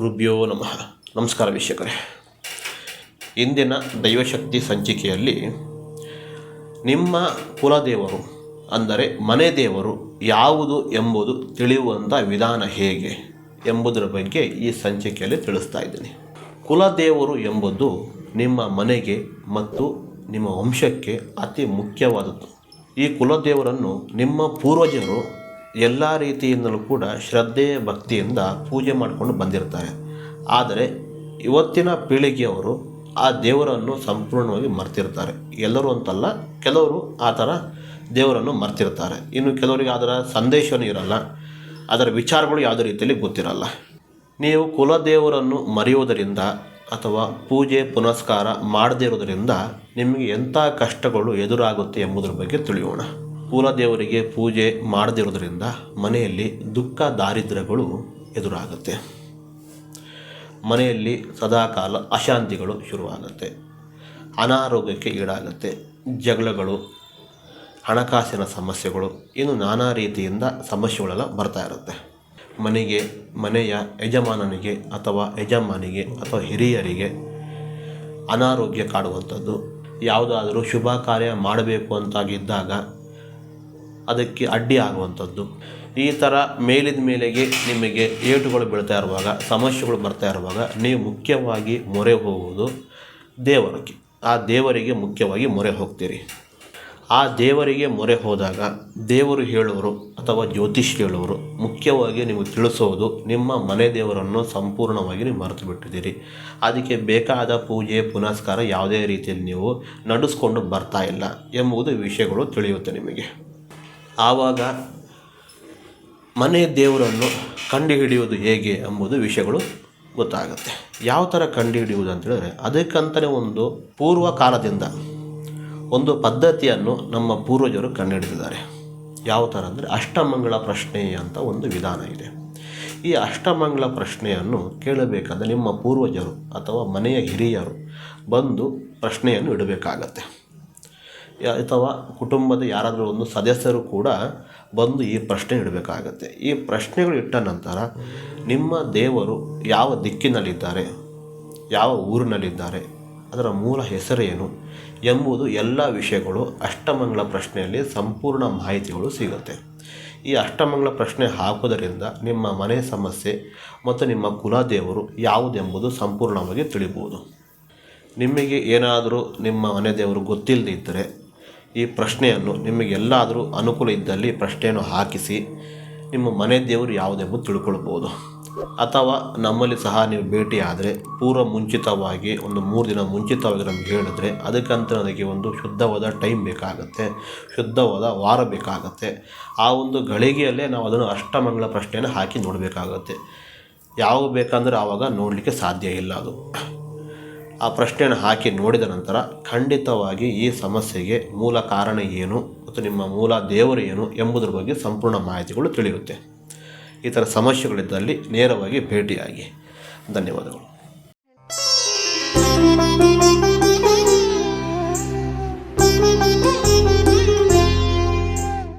ಗುರುಭ್ಯೋ ನಮಃ. ನಮಸ್ಕಾರ ವೀಕ್ಷಕರೇ. ಇಂದಿನ ದೈವಶಕ್ತಿ ಸಂಚಿಕೆಯಲ್ಲಿ ನಿಮ್ಮ ಕುಲದೇವರು, ಅಂದರೆ ಮನೆ ದೇವರು ಯಾವುದು ಎಂಬುದು ತಿಳಿಯುವಂಥ ವಿಧಾನ ಹೇಗೆ ಎಂಬುದರ ಬಗ್ಗೆ ಈ ಸಂಚಿಕೆಯಲ್ಲಿ ತಿಳಿಸ್ತಾ ಇದ್ದೀನಿ. ಕುಲದೇವರು ಎಂಬುದು ನಿಮ್ಮ ಮನೆಗೆ ಮತ್ತು ನಿಮ್ಮ ವಂಶಕ್ಕೆ ಅತಿ ಮುಖ್ಯವಾದದ್ದು. ಈ ಕುಲದೇವರನ್ನು ನಿಮ್ಮ ಪೂರ್ವಜರು ಎಲ್ಲ ರೀತಿಯಿಂದಲೂ ಕೂಡ ಶ್ರದ್ಧೆ ಭಕ್ತಿಯಿಂದ ಪೂಜೆ ಮಾಡಿಕೊಂಡು ಬಂದಿರ್ತಾರೆ. ಆದರೆ ಇವತ್ತಿನ ಪೀಳಿಗೆಯವರು ಆ ದೇವರನ್ನು ಸಂಪೂರ್ಣವಾಗಿ ಮರ್ತಿರ್ತಾರೆ. ಎಲ್ಲರೂ ಅಂತಲ್ಲ, ಕೆಲವರು ಆ ಥರ ದೇವರನ್ನು ಮರ್ತಿರ್ತಾರೆ. ಇನ್ನು ಕೆಲವರಿಗೆ ಅದರ ಸಂದೇಶವೂ ಇರಲ್ಲ. ಅದರ ವಿಚಾರಗಳು ಯಾವುದೇ ರೀತಿಯಲ್ಲಿ ಗೊತ್ತಿರಲ್ಲ. ನೀವು ಕುಲದೇವರನ್ನು ಮರೆಯುವುದರಿಂದ ಅಥವಾ ಪೂಜೆ, ಪುನಸ್ಕಾರ ಮಾಡದೇ ಇರೋದರಿಂದ ನಿಮಗೆ ಎಂಥ ಕಷ್ಟಗಳು ಎದುರಾಗುತ್ತೆ ಎಂಬುದರ ಬಗ್ಗೆ ತಿಳಿಯೋಣ. ಕುಲದೇವರಿಗೆ ಪೂಜೆ ಮಾಡದಿರೋದ್ರಿಂದ ಮನೆಯಲ್ಲಿ ದುಃಖ ದಾರಿದ್ರ್ಯಗಳು ಎದುರಾಗುತ್ತೆ. ಮನೆಯಲ್ಲಿ ಸದಾಕಾಲ ಅಶಾಂತಿಗಳು ಶುರುವಾಗುತ್ತೆ. ಅನಾರೋಗ್ಯಕ್ಕೆ ಈಡಾಗುತ್ತೆ. ಜಗಳಗಳು, ಹಣಕಾಸಿನ ಸಮಸ್ಯೆಗಳು, ಇನ್ನು ನಾನಾ ರೀತಿಯಿಂದ ಸಮಸ್ಯೆಗಳೆಲ್ಲ ಬರ್ತಾ ಇರುತ್ತೆ. ಮನೆಗೆ, ಮನೆಯ ಯಜಮಾನನಿಗೆ ಅಥವಾ ಯಜಮಾನಿಗೆ ಅಥವಾ ಹಿರಿಯರಿಗೆ ಅನಾರೋಗ್ಯ ಕಾಡುವಂಥದ್ದು, ಯಾವುದಾದರೂ ಶುಭ ಕಾರ್ಯ ಮಾಡಬೇಕು ಅಂತಾಗಿದ್ದಾಗ ಅದಕ್ಕೆ ಅಡ್ಡಿ ಆಗುವಂಥದ್ದು. ಈ ಥರ ಮೇಲಿದ ಮೇಲೆಗೆ ನಿಮಗೆ ಏಟುಗಳು ಬೀಳ್ತಾ ಇರುವಾಗ, ಸಮಸ್ಯೆಗಳು ಬರ್ತಾ ಇರುವಾಗ ನೀವು ಮುಖ್ಯವಾಗಿ ಮೊರೆ ಹೋಗುವುದು ದೇವರಿಗೆ. ಆ ದೇವರಿಗೆ ಮುಖ್ಯವಾಗಿ ಮೊರೆ ಹೋಗ್ತೀರಿ. ಆ ದೇವರಿಗೆ ಮೊರೆ ಹೋದಾಗ ದೇವರು ಹೇಳುವರು ಅಥವಾ ಜ್ಯೋತಿಷ್ ಹೇಳುವರು, ಮುಖ್ಯವಾಗಿ ನಿಮಗೆ ತಿಳಿಸೋದು ನಿಮ್ಮ ಮನೆ ದೇವರನ್ನು ಸಂಪೂರ್ಣವಾಗಿ ನೀವು ಮರೆತು ಬಿಟ್ಟಿದ್ದೀರಿ. ಅದಕ್ಕೆ ಬೇಕಾದ ಪೂಜೆ, ಪುನಸ್ಕಾರ ಯಾವುದೇ ರೀತಿಯಲ್ಲಿ ನೀವು ನಡೆಸ್ಕೊಂಡು ಬರ್ತಾ ಇಲ್ಲ ಎಂಬುದು ವಿಷಯಗಳು ತಿಳಿಯುತ್ತೆ ನಿಮಗೆ. ಆವಾಗ ಮನೆ ದೇವರನ್ನು ಕಂಡುಹಿಡಿಯುವುದು ಹೇಗೆ ಎಂಬುದು ವಿಷಯಗಳು ಗೊತ್ತಾಗುತ್ತೆ. ಯಾವ ಥರ ಕಂಡುಹಿಡಿಯುವುದು ಅಂತ ಹೇಳಿದ್ರೆ ಅದಕ್ಕಂತಲೇ ಒಂದು ಪೂರ್ವ ಕಾಲದಿಂದ ಒಂದು ಪದ್ಧತಿಯನ್ನು ನಮ್ಮ ಪೂರ್ವಜರು ಕಂಡುಹಿಡಿದಿದ್ದಾರೆ. ಯಾವ ಥರ ಅಂದರೆ ಅಷ್ಟಮಂಗಳ ಪ್ರಶ್ನೆ ಅಂತ ಒಂದು ವಿಧಾನ ಇದೆ. ಈ ಅಷ್ಟಮಂಗಳ ಪ್ರಶ್ನೆಯನ್ನು ಕೇಳಬೇಕಾದ ನಿಮ್ಮ ಪೂರ್ವಜರು ಅಥವಾ ಮನೆಯ ಹಿರಿಯರು ಬಂದು ಪ್ರಶ್ನೆಯನ್ನು ಇಡಬೇಕಾಗತ್ತೆ. ಅಥವಾ ಕುಟುಂಬದ ಯಾರಾದರೂ ಒಂದು ಸದಸ್ಯರು ಕೂಡ ಬಂದು ಈ ಪ್ರಶ್ನೆ ಇಡಬೇಕಾಗತ್ತೆ. ಈ ಪ್ರಶ್ನೆಗಳು ಇಟ್ಟ ನಂತರ ನಿಮ್ಮ ದೇವರು ಯಾವ ದಿಕ್ಕಿನಲ್ಲಿದ್ದಾರೆ, ಯಾವ ಊರಿನಲ್ಲಿದ್ದಾರೆ, ಅದರ ಮೂಲ ಹೆಸರೇನು ಎಂಬುದು ಎಲ್ಲ ವಿಷಯಗಳು ಅಷ್ಟಮಂಗಳ ಪ್ರಶ್ನೆಯಲ್ಲಿ ಸಂಪೂರ್ಣ ಮಾಹಿತಿಗಳು ಸಿಗುತ್ತೆ. ಈ ಅಷ್ಟಮಂಗಳ ಪ್ರಶ್ನೆ ಹಾಕುವುದರಿಂದ ನಿಮ್ಮ ಮನೆ ಸಮಸ್ಯೆ ಮತ್ತು ನಿಮ್ಮ ಕುಲದೇವರು ಯಾವುದೆಂಬುದು ಸಂಪೂರ್ಣವಾಗಿ ತಿಳಿಬೋದು. ನಿಮಗೆ ಏನಾದರೂ ನಿಮ್ಮ ಮನೆ ದೇವರು ಗೊತ್ತಿಲ್ಲದೆ ಇದ್ದರೆ ಈ ಪ್ರಶ್ನೆಯನ್ನು ನಿಮಗೆಲ್ಲಾದರೂ ಅನುಕೂಲ ಇದ್ದಲ್ಲಿ ಪ್ರಶ್ನೆಯನ್ನು ಹಾಕಿಸಿ, ನಿಮ್ಮ ಮನೆ ದೇವರು ಯಾವುದೆಂಬ ತಿಳ್ಕೊಳ್ಬೋದು. ಅಥವಾ ನಮ್ಮಲ್ಲಿ ಸಹ ನೀವು ಭೇಟಿಯಾದರೆ, ಪೂರ್ವ ಮುಂಚಿತವಾಗಿ ಒಂದು ಮೂರು ದಿನ ಮುಂಚಿತವಾಗಿ ನಮ್ಗೆ ಹೇಳಿದ್ರೆ ಅದಕ್ಕಂತ ನನಗೆ ಒಂದು ಶುದ್ಧವಾದ ಟೈಮ್ ಬೇಕಾಗುತ್ತೆ, ಶುದ್ಧವಾದ ವಾರ ಬೇಕಾಗುತ್ತೆ. ಆ ಒಂದು ಗಳಿಗೆಯಲ್ಲೇ ನಾವು ಅದನ್ನು ಅಷ್ಟಮಂಗಳ ಪ್ರಶ್ನೆಯನ್ನು ಹಾಕಿ ನೋಡಬೇಕಾಗತ್ತೆ. ಯಾವ ಬೇಕಂದ್ರೆ ಆವಾಗ ನೋಡಲಿಕ್ಕೆ ಸಾಧ್ಯ ಇಲ್ಲ ಅದು. ಆ ಪ್ರಶ್ನೆಯನ್ನು ಹಾಕಿ ನೋಡಿದ ನಂತರ ಖಂಡಿತವಾಗಿ ಈ ಸಮಸ್ಯೆಗೆ ಮೂಲ ಕಾರಣ ಏನು ಮತ್ತು ನಿಮ್ಮ ಮೂಲ ದೇವರು ಏನು ಎಂಬುದರ ಬಗ್ಗೆ ಸಂಪೂರ್ಣ ಮಾಹಿತಿಗಳು ತಿಳಿಯುತ್ತೆ. ಈ ಥರ ಸಮಸ್ಯೆಗಳಿದ್ದಲ್ಲಿ ನೇರವಾಗಿ ಭೇಟಿಯಾಗಿ. ಧನ್ಯವಾದಗಳು.